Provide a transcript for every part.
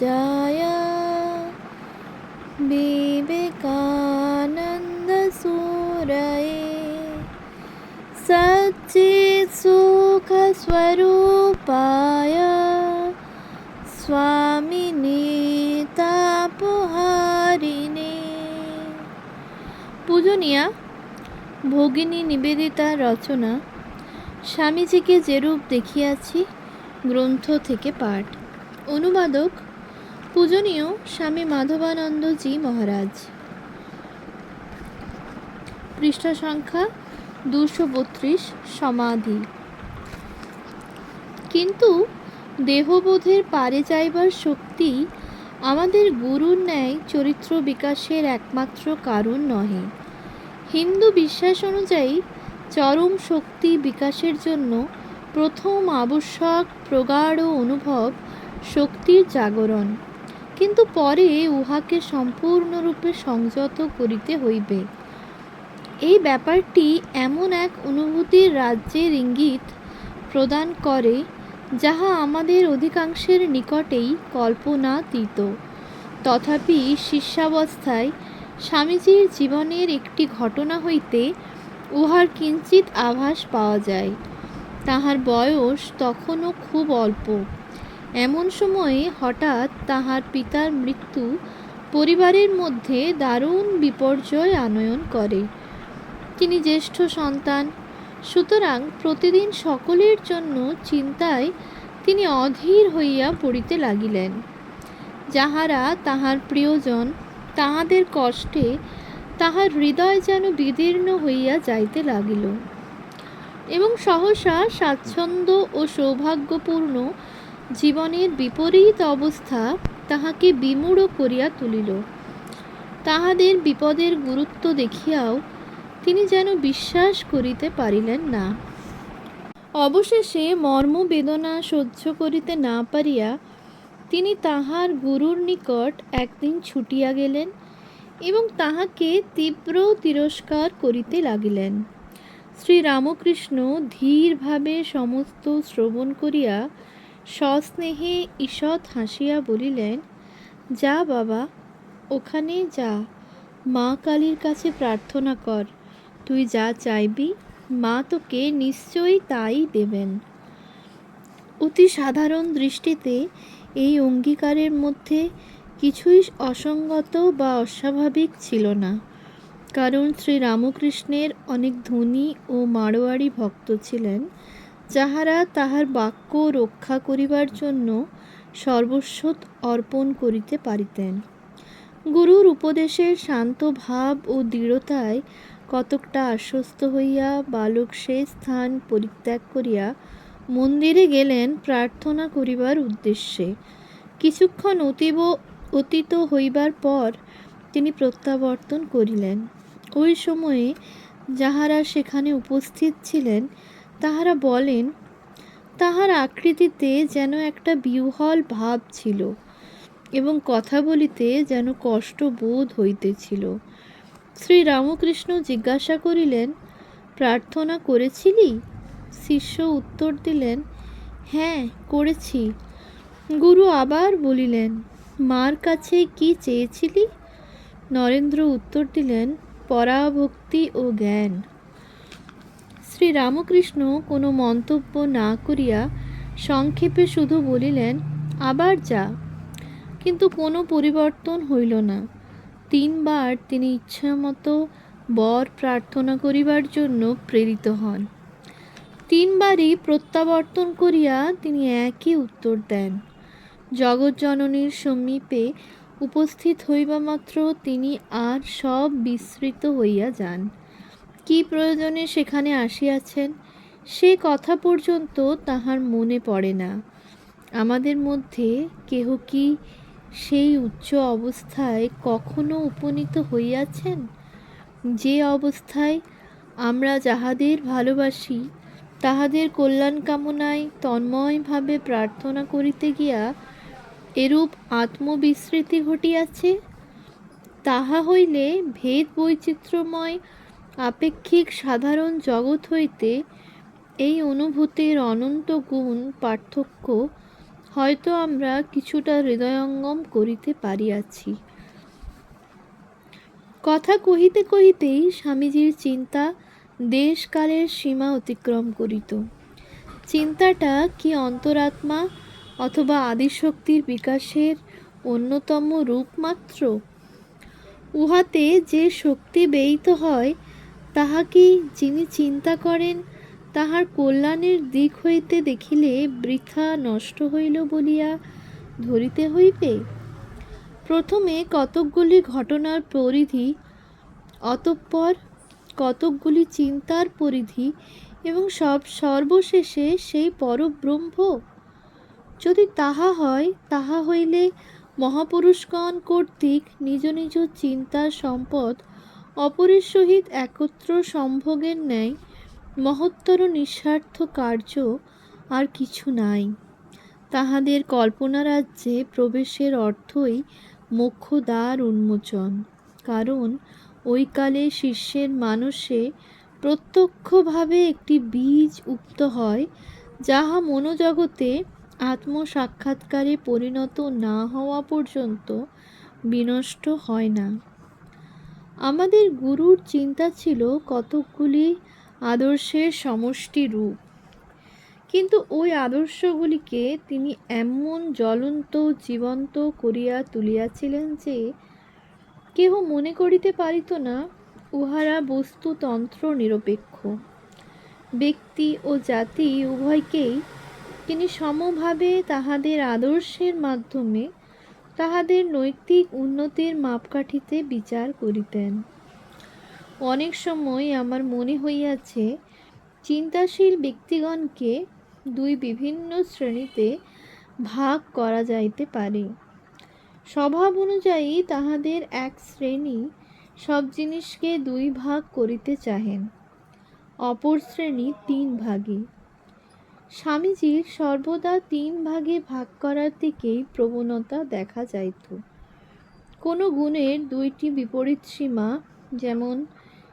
जाया विवेकानन्दसूरये सच्चित्सुखस्वरूपाय স্বামিনী তাপহারিণী পূজনীয়া ভগিনী নিবেদিতা রচনা স্বামীজিকে যেরূপ দেখিয়াছি গ্রন্থ থেকে পাঠ অনুবাদক পূজনীয় স্বামী মাধবানন্দজি মহারাজ। পৃষ্ঠা সংখ্যা দুশো বত্রিশ সমাধি। কিন্তু দেহবোধের পারে যাইবার শক্তি আমাদের গুরুর ন্যায় চরিত্র বিকাশের একমাত্র কারণ নহে। হিন্দু বিশ্বাস অনুযায়ী চরম শক্তি বিকাশের জন্য প্রথম আবশ্যক প্রগাঢ় অনুভব শক্তির জাগরণ। কিন্তু পরে উহাকে সম্পূর্ণরূপে সংযত করিতে হইবে। এই ব্যাপারটি এমন এক অনুভূতির রাজ্যের ইঙ্গিত প্রদান করে, যাহা আমাদের অধিকাংশের নিকটেই কল্পনাতীত। তথাপি শিষ্যাবস্থায় স্বামীজির জীবনের একটি ঘটনা হইতে উহার কিঞ্চিত আভাস পাওয়া যায়। তাহার বয়স তখনও খুব অল্প। এমন সময়ে হঠাৎ তাহার পিতার মৃত্যু পরিবারের মধ্যে দারুণ বিপর্যয় আনয়ন করে। তিনি জ্যেষ্ঠ সন্তান। সুতরাং প্রতিদিন সকলের জন্য চিন্তায় তিনি অধীর হইয়া পড়িতে লাগিলেন। যাহারা তাহার প্রিয়জন, তাহাদের কষ্টে তাহার হৃদয় যেন বিদীর্ণ হইয়া যাইতে লাগিল। এবং সহসা স্বাচ্ছন্দ্য ও সৌভাগ্যপূর্ণ জীবনের বিপরীত অবস্থা তাহাকে বিমূঢ় করিয়া তুলিল। তাহাদের বিপদের গুরুত্ব দেখিয়াও তিনি যেন বিশ্বাস করিতে পারিলেন না। অবশেষে মর্মবেদনা সহ্য করিতে না পারিয়া তিনি তাহার গুরুর নিকট একদিন ছুটিয়া গেলেন এবং তাহাকে তীব্র তিরস্কার করিতে লাগিলেন। শ্রী রামকৃষ্ণ ধীরভাবে সমস্ত শ্রবণ করিয়া সস্নেহে ঈষৎ হাসিয়া বলিলেন, যা বাবা ওখানে যা। মা কালীর কাছে প্রার্থনা কর। তুই যা চাইবি, মা তোকে নিশ্চয়ই তাই দেবেন। অতি সাধারণ দৃষ্টিতে এই অঙ্গীকারের মধ্যে কিছুই অসঙ্গত বা অস্বাভাবিক ছিল না, কারণ শ্রী রামকৃষ্ণের অনেক ধনী ও মারোয়াড়ি ভক্ত ছিলেন। যাহারা তাহার বাক্য রক্ষা করিবার জন্য সর্বস্ব অর্পণ করিতে পারিতেন। গুরুর উপদেশের শান্ত ভাব ও দৃঢ়তায় কতকটা আশ্বস্ত হইয়া বালক সে স্থান পরিত্যাগ করিয়া মন্দিরে গেলেন প্রার্থনা করিবার উদ্দেশ্যে। কিছুক্ষণ অতীব অতীত হইবার পর তিনি প্রত্যাবর্তন করিলেন। ওই সময়ে যাহারা সেখানে উপস্থিত ছিলেন তাহারা বলেন, তাহার আকৃতিতে যেন একটা বিহ্বল ভাব ছিল এবং কথা বলিতে যেন কষ্ট বোধ হইতেছিল। শ্রী রামকৃষ্ণ জিজ্ঞাসা করিলেন, প্রার্থনা করেছিলি? শিষ্য উত্তর দিলেন হ্যাঁ করেছি। গুরু আবার বলিলেন, মার কাছে কি চেয়েছিলি? নরেন্দ্র উত্তর দিলেন, পরাভক্তি ও জ্ঞান। শ্রী রামকৃষ্ণ কোনো মন্তব্য না করিয়া সংক্ষেপে শুধু বলিলেন, আবার যা। কিন্তু কোনো পরিবর্তন হইল না। তিনবার তিনি ইচ্ছামতো বর প্রার্থনা করিবার জন্য প্রেরিত হন। তিনবারই প্রত্যাবর্তন করিয়া তিনি একই উত্তর দেন। জগৎজননীর সমীপে উপস্থিত হইবামাত্র তিনি আর সব বিস্মৃত হইয়া যান। কি প্রয়োজনে সেখানে আসিয়াছেন? সে কথা পর্যন্ত তাহার মনে পড়ে না। আমাদের মধ্যে কেহ কি সেই উচ্চ অবস্থায় কখনো উপনীত হইয়াছেন? যে অবস্থায় আমরা যাহাদের ভালোবাসি, তাহাদের কল্যাণ কামনায় তন্ময়ভাবে প্রার্থনা করিতে গিয়া এরূপ আত্মবিস্মৃতি ঘটিয়াছে? তাহা হইলে ভেদ বৈচিত্র্যময় আপেক্ষিক সাধারণ জগৎ হইতে এই অনুভূতির অনন্ত গুণ পার্থক্য হয়তো আমরা কিছুটা হৃদয়ঙ্গম করিতে পারিয়াছি। কথা কহিতে কহিতেই স্বামীজির চিন্তা দেশকালের সীমা অতিক্রম করিত। চিন্তাটা কি অন্তরাত্মা অথবা আদিশক্তির বিকাশের অন্যতম রূপ মাত্র? উহাতে যে শক্তি ব্যয়িত হয় তাহা কি যিনি চিন্তা করেন, তাহার কল্যাণের দিক হইতে দেখিলে বৃথা নষ্ট হইল বলিয়া ধরিতে হইবে? প্রথমে কতকগুলি ঘটনার পরিধি, অতঃপর কতকগুলি চিন্তার পরিধি এবং সব সর্বশেষে সেই পরব্রহ্ম? যদি তাহা হয়, তাহা হইলে মহাপুরুষগণ কর্তৃক নিজ নিজ চিন্তার সম্পদ অপরের সহিত একত্র সম্ভোগের ন্যায় মহত্তর নিঃস্বার্থ কার্য আর কিছু নাই। তাহাদের কল্পনা রাজ্যে প্রবেশের অর্থই মোক্ষ দ্বার উন্মোচন। কারণ ওইকালে শিষ্যের মানসে প্রত্যক্ষভাবে একটি বীজ উক্ত হয়, যাহা মনোজগতে আত্মসাক্ষাৎকারে পরিণত না হওয়া পর্যন্ত বিনষ্ট হয় না। আমাদের গুরুর চিন্তা ছিল কতকগুলি আদর্শের সমষ্টি রূপ। কিন্তু ওই আদর্শগুলিকে তিনি এমন জ্বলন্ত, জীবন্ত করিয়া তুলিয়াছিলেন যে কেহ মনে করিতে পারিত না, উহারা বস্তুতন্ত্র নিরপেক্ষ। ব্যক্তি ও জাতি উভয়কেই তিনি সমভাবে তাহাদের আদর্শের মাধ্যমে তাহাদের নৈতিক উন্নতির মাপকাঠিতে বিচার করিতেন। অনেক সময় আমার মনে হইয়াছে, চিন্তাশীল ব্যক্তিগণকে দুই বিভিন্ন শ্রেণীতে ভাগ করা যাইতে পারে। স্বভাব অনুযায়ী তাহাদের এক শ্রেণি সব জিনিসকে দুই ভাগ করিতে চাহেন, অপর শ্রেণি তিন ভাগে। স্বামীজির সর্বদা তিন ভাগে ভাগ করার দিকেই প্রবণতা দেখা যাইত। কোনো গুণের দুইটি বিপরীত সীমা যেমন,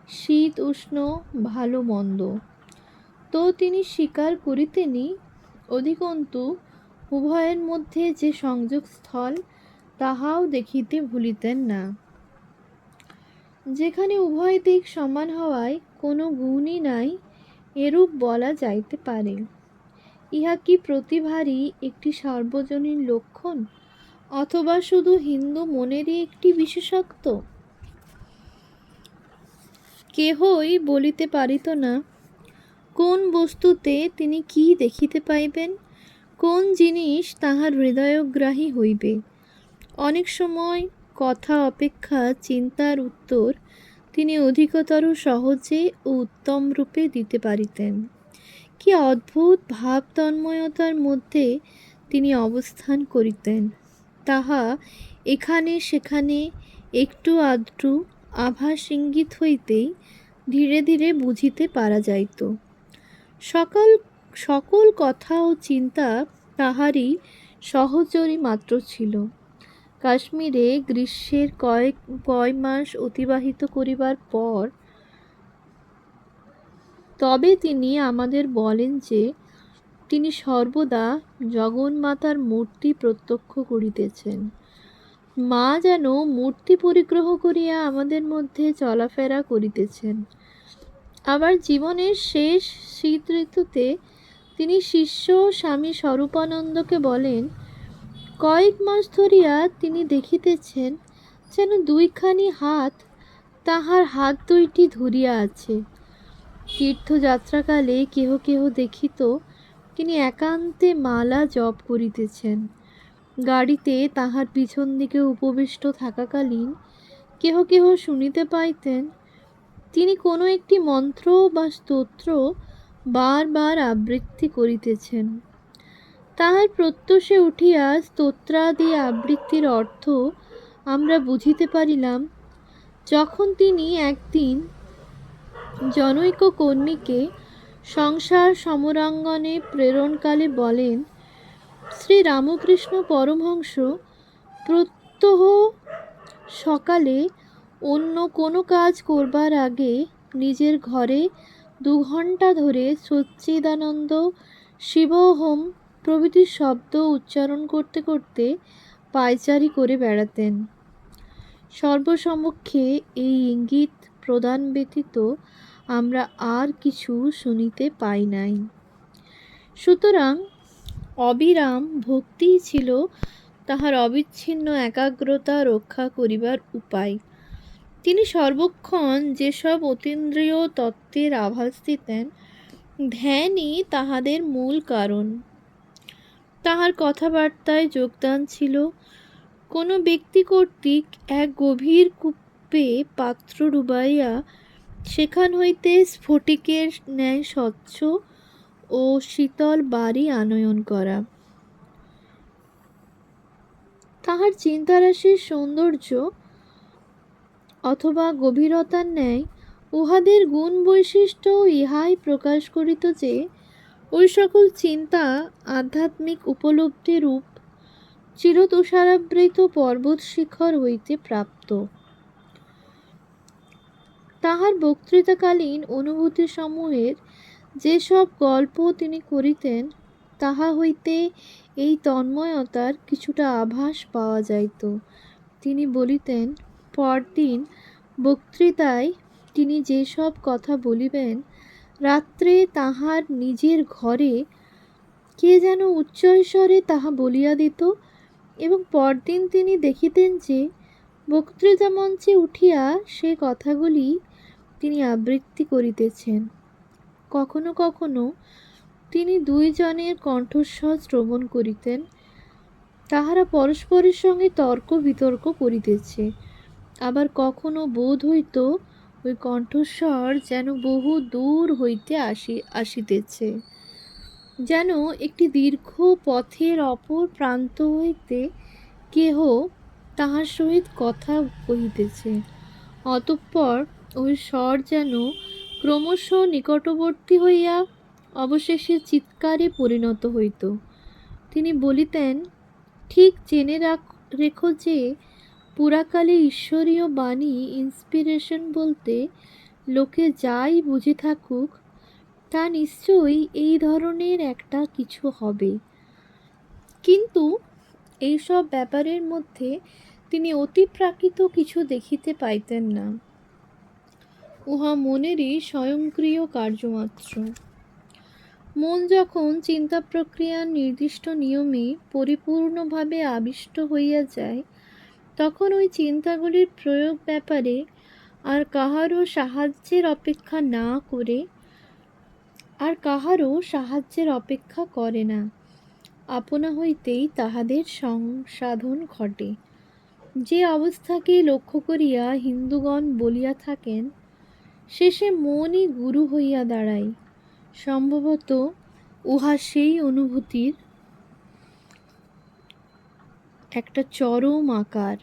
শীত, উষ্ণ, ভালো, মন্দ। তো তিনি স্বীকার করিতেনই, অধিকন্তু উভয়ের মধ্যে যে সংযোগ স্থল, তাহাও দেখিতে ভুলিতেন না। যেখানে উভয় দিক সমান হওয়ায় কোনো গুণই নাই, এরূপ বলা যাইতে পারে। ইহা কি প্রতিভারই একটি সার্বজনীন লক্ষণ? অথবা শুধু হিন্দু মনেরই একটি বিশেষত্ব কেহই বলিতে পারিত না, কোন বস্তুতে তিনি কি দেখিতে পাইবেন? কোন জিনিস তাহার হৃদয়গ্রাহী হইবে? অনেক সময় কথা অপেক্ষা চিন্তার উত্তর তিনি অধিকতর সহজে ও উত্তম রূপে দিতে পারিতেন। কি অদ্ভুত ভাব তন্ময়তার মধ্যে তিনি অবস্থান করিতেন। তাহা এখানে সেখানে একটু আধটু আভাস ইঙ্গিত হইতেই ধীরে ধীরে বুঝিতে পারা যাইত। সকল সকল কথা ও চিন্তা তাহারই সহচরী মাত্র ছিল। কাশ্মীরে গ্রীষ্মের কয়েক, কয় মাস অতিবাহিত করিবার পর তবে তিনি আমাদের বলেন যে, তিনি সর্বদা জগন্মাতার মূর্তি প্রত্যক্ষ করিতেছেন। মা যেন মূর্তি পরিগ্রহ করিয়া আমাদের মধ্যে চলাফেরা করিতেছেন। আবার জীবনের শেষ শীত ঋতুতে তিনি শিষ্য স্বামী স্বরূপানন্দকে বলেন, কয়েক মাস ধরিয়া তিনি দেখিতেছেন যেন দুইখানি হাত তাহার হাত দুইটি ধরিয়া আছে। তীর্থযাত্রাকালে কেহ কেহ দেখিত তিনি একান্তে মালা জপ করিতেছেন। গাড়িতে তাহার পিছন দিকে উপবিষ্ট থাকাকালীন কেহ কেহ শুনিতে পাইতেন, তিনি কোনো একটি মন্ত্র বা স্তোত্র বারবার আবৃত্তি করিতেছেন। তাহার প্রত্যুষে উঠিয়া স্তোত্রাদি আবৃত্তির অর্থ আমরা বুঝিতে পারিলাম, যখন তিনি একদিন জনৈক কর্মীকে সংসার সমরাঙ্গনে প্রেরণকালে বলেন, শ্রী রামকৃষ্ণ পরমহংস, প্রত্যহ সকালে অন্য কোনো কাজ করবার আগে নিজের ঘরে দু ঘণ্টা ধরে সচ্চিদানন্দ শিবহোম প্রভৃতি শব্দ উচ্চারণ করতে করতে পায়চারি করে বেড়াতেন। সর্বসমক্ষে এই ইঙ্গিত প্রদান ব্যতীত আমরা আর কিছু শুনিতে পাই নাই। সুতরাং অবিরাম ভক্তিই ছিল তাহার অবিচ্ছিন্ন একাগ্রতা রক্ষা করিবার উপায়। তিনি সর্বক্ষণ যেসব অতীন্দ্রিয় তত্ত্বের আভাস দিতেন, ধ্যানই তাহাদের মূল কারণ। তাহার কথাবার্তায় যোগদান ছিল, কোনো ব্যক্তি কর্তৃক এক গভীর কূপে পাত্র ডুবাইয়া সেখান হইতে স্ফটিকের ন্যায় স্বচ্ছ ও শীতল বাড়ি আনয়ন করা। তাহার চিন্তারাশির সৌন্দর্য অথবা গভীরতার ন্যায় উহাদের গুণ বৈশিষ্ট্য ইহাই প্রকাশ করিত যে, ওই সকল চিন্তা আধ্যাত্মিক উপলব্ধি রূপ চিরতুষারাবৃত পর্বত শিখর হইতে প্রাপ্ত। তাহার বক্তৃতাকালীন অনুভূতি সমূহের যেসব গল্প তিনি করিতেন, তাহা হইতে এই তন্ময়তার কিছুটা আভাস পাওয়া যাইত। তিনি বলিতেন, পরদিন বক্তৃতায় তিনি যেসব কথা বলিবেন, রাত্রে তাহার নিজের ঘরে কে যেন উচ্চস্বরে তাহা বলিয়া দিত এবং পরদিন তিনি দেখিতেন যে বক্তৃতা মঞ্চে উঠিয়া সে কথাগুলি তিনি আবৃত্তি করিতেছেন। কখনো কখনো তিনি দুইজনের কণ্ঠস্বর শ্রবণ করিতেন, তাহারা পরস্পরের সঙ্গে তর্ক বিতর্ক করিতেছে। আবার কখনো বোধ হইত ওই কণ্ঠস্বর যেন বহু দূর হইতে আসি, আসিতেছে। যেন একটি দীর্ঘ পথের অপর প্রান্ত হইতে কেহ তাহার সহিত কথা কহিতেছে। অতঃপর ওই স্বর যেন ক্রমশ নিকটবর্তী হইয়া অবশেষে চিৎকারে পরিণত হইত। তিনি বলিতেন, ঠিক জেনে রাখ, রেখো যে পুরাকালে ঈশ্বরীয় বাণী ইন্সপিরেশন বলতে লোকে যাই বুঝে থাকুক, তা নিশ্চয়ই এই ধরনের একটা কিছু হবে। কিন্তু এইসব ব্যাপারের মধ্যে তিনি অতিপ্রাকৃত কিছু দেখিতে পাইতেন না। উহা মনেরই স্বয়ংক্রিয় কার্যমাত্র। মন যখন চিন্তা প্রক্রিয়ার নির্দিষ্ট নিয়মে পরিপূর্ণভাবে আবিষ্ট হইয়া যায়, তখন ওই চিন্তাগুলির প্রয়োগ ব্যাপারে আর কাহারও সাহায্যের অপেক্ষা না করে, আর কাহারও সাহায্যের অপেক্ষা করে না। আপনা হইতেই তাহাদের সংসাধন ঘটে। যে অবস্থাকে লক্ষ্য করিয়া হিন্দুগণ বলিয়া থাকেন শেষে মনই গুরু হইয়া দাঁড়ায়। সম্ভবত উহা সেই অনুভূতির একটা চরম আকার।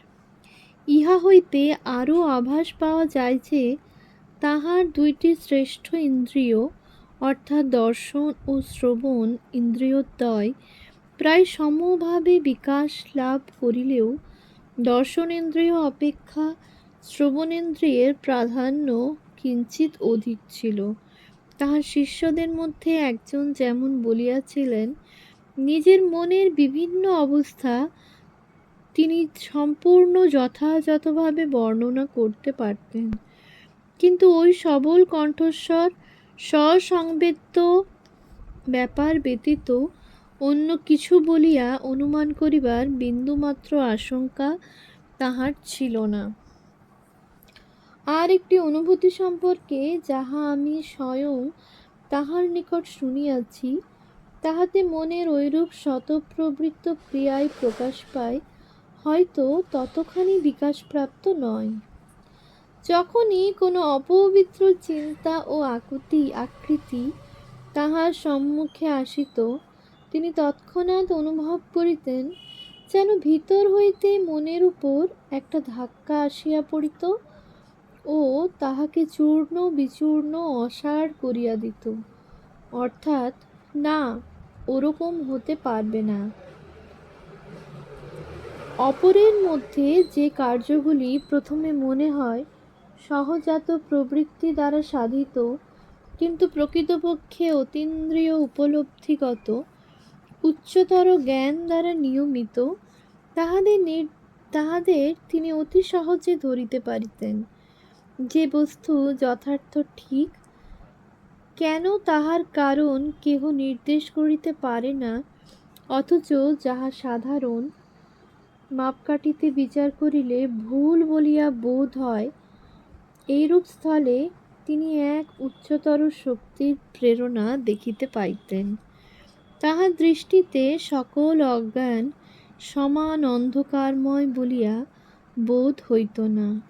ইহা হইতে আরও আভাস পাওয়া যায় যে, তাহার দুইটি শ্রেষ্ঠ ইন্দ্রিয়, অর্থাৎ দর্শন ও শ্রবণ ইন্দ্রিয়দ্বয়, প্রায় সমভাবে বিকাশ লাভ করিলেও দর্শনেন্দ্রিয় অপেক্ষা শ্রবণেন্দ্রিয়ের প্রাধান্য কিঞ্চিত অধিক ছিল। তাহার শিষ্যদের মধ্যে একজন যেমন বলিয়াছিলেন, নিজের মনের বিভিন্ন অবস্থা তিনি সম্পূর্ণ যথাযথভাবে বর্ণনা করতে পারতেন। কিন্তু ওই সবল কণ্ঠস্বর, স্বসংবেদ্য ব্যাপার ব্যতীত অন্য কিছু বলিয়া অনুমান করিবার বিন্দুমাত্র আশঙ্কা তাহার ছিল না। আর একটি অনুভূতি সম্পর্কে যাহা আমি স্বয়ং তাহার নিকট শুনিয়াছি, তাহাতে মনের ঐরূপ শতপ্রবৃত্ত ক্রিয়ায় প্রকাশ পায়, হয়তো ততখানি বিকাশপ্রাপ্ত নয়। যখনই কোনো অপবিত্র চিন্তা ও আকুতি, আকৃতি তাহার সম্মুখে আসিত, তিনি তৎক্ষণাৎ অনুভব করিতেন, যেন ভিতর হইতে মনের উপর একটা ধাক্কা আসিয়া পড়িত ও তাহাকে চূর্ণ বিচূর্ণ অসার করিয়া দিত। অর্থাৎ, না, ওরকম হতে পারবে না। অপরের মধ্যে যে কার্যগুলি প্রথমে মনে হয়, সহজাত প্রবৃত্তি দ্বারা সাধিত, কিন্তু প্রকৃতপক্ষে অতীন্দ্রিয় উপলব্ধিগত, উচ্চতর জ্ঞান দ্বারা নিয়মিত, তাহাদের তাহাদের তিনি অতি সহজে ধরিতে পারিতেন। যে বস্তু যথার্থ ঠিক, কেন তাহার কারণ কেহ নির্দেশ করিতে পারে না, অথচ যাহা সাধারণ, মাপকাঠিতে বিচার করিলে ভুল বলিয়া বোধ হয়, এইরূপ স্থলে তিনি এক উচ্চতর শক্তির প্রেরণা দেখিতে পাইতেন। তাহার দৃষ্টিতে সকল অজ্ঞান সমান অন্ধকারময় বলিয়া বোধ হইত না।